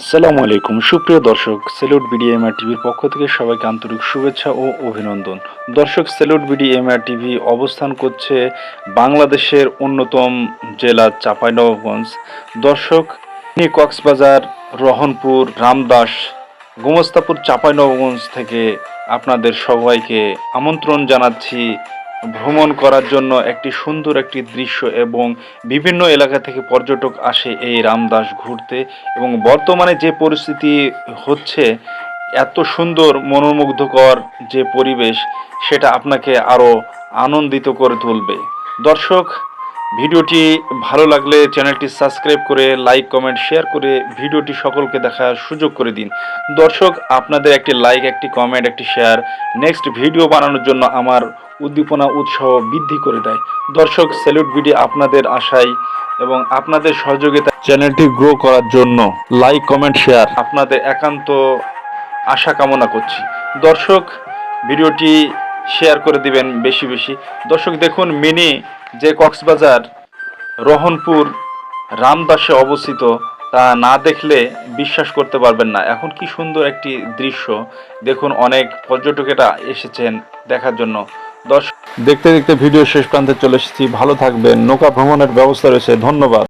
আসসালামু আলাইকুম। সুপ্রিয় দর্শক সেলুট বিডিএমআর টিভির পক্ষ থেকে সবাইকে আন্তরিক শুভেচ্ছা ও অভিনন্দন। দর্শক সেলুট বিডিএমআর টিভি অবস্থান করছে বাংলাদেশের অন্যতম জেলা চাঁপাইনবাবগঞ্জ। দর্শক কক্সবাজার, রহনপুর, রামদাস, গোমস্তাপুর, চাঁপাইনবাবগঞ্জ থেকে আপনাদের সবাইকে আমন্ত্রণ জানাচ্ছি। ভ্রমণ করার জন্য একটি সুন্দর একটি দৃশ্য এবং বিভিন্ন এলাকা থেকে পর্যটক আসে এই রামদাস ঘুরতে এবং বর্তমানে যে পরিস্থিতি হচ্ছে, এত সুন্দর, মনোমুগ্ধকর যে পরিবেশ, সেটা আপনাকে আরও আনন্দিত করে তুলবে। দর্শক ভিডিওটি ভালো লাগলে চ্যানেলটি সাবস্ক্রাইব করে লাইক, কমেন্ট, শেয়ার করে ভিডিওটি সকলকে দেখার সুযোগ করে দিন। দর্শক, আপনাদের একটি লাইক, একটি কমেন্ট, একটি শেয়ার নেক্সট ভিডিও বানানোর জন্য আমার উদ্দীপনা, উৎসাহ বৃদ্ধি করে দেয়। দর্শক স্যালুট ভিডিও আপনাদের আশায় এবং আপনাদের সহযোগিতা চ্যানেলটি গ্রো করার জন্য লাইক, কমেন্ট, শেয়ার আপনাদের একান্ত আশা কামনা করছি। দর্শক, ভিডিওটি শেয়ার করে দিবেন বেশি বেশি। দর্শক, দেখুন, মিনি যে কক্সবাজার, রহনপুর, রামদাসে অবস্থিত, তা না দেখলে বিশ্বাস করতে পারবেন না। এখন কি সুন্দর একটি দৃশ্য। দেখুন, অনেক পর্যটকেরা এসেছেন দেখার জন্য। দর্শক, দেখতে দেখতে ভিডিও শেষ প্রান্তে চলে এসেছি। ভালো থাকবেন। নৌকা ভ্রমণের ব্যবস্থা রয়েছে। ধন্যবাদ।